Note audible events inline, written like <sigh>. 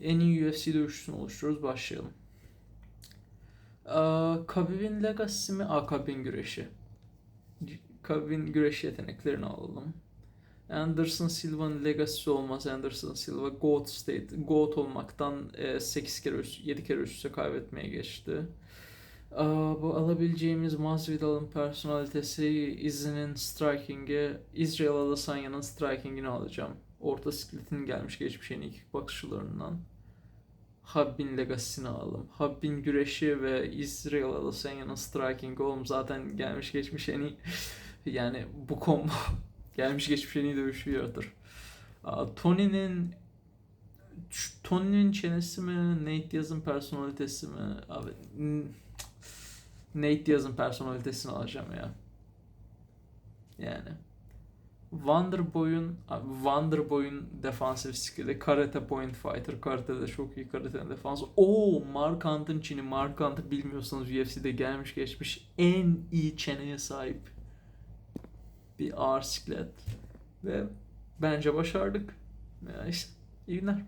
En iyi UFC dövüşçüsünü oluşturuyoruz. Başlayalım. Aa, Khabib'in Legacy mi? Aa, Khabib'in güreşi. Khabib'in güreş yeteneklerini alalım. Anderson Silva'nın legacy'si olmaz. Anderson Silva GOAT state, GOAT olmaktan 8 kere üst, 7 kere üst üste kaybetmeye geçti. Bu alabileceğimiz Masvidal'ın personalitesi, izinin striking'i, Israel Adesanya'nın striking'ini alacağım. Orta sikletin gelmiş geçmiş en iyi kickboxçılarından. Habib'in legacy'sini alalım. Habib'in güreşi ve Israel Adesanya'nın striking'i oğlum zaten gelmiş geçmiş en iyi <laughs> yani bu combo <laughs> gelmiş geçmiş en iyi dövüşü yaratır. Tony'nin Tony'nin çenesi mi, Nate Diaz'ın personalitesi mi? Abi Nate Diaz'ın personalitesini alacağım ya. Yani. Wonderboy'un Wonderboy'un defansif skill'i karate point fighter. Karate'de çok iyi karate'nin defansı. Oo Mark Hunt'ın Çin'i. Mark Hunt'ı bilmiyorsanız UFC'de gelmiş geçmiş en iyi çeneye sahip bir ağır siklet. Ve bence başardık. Ya işte iyi günler.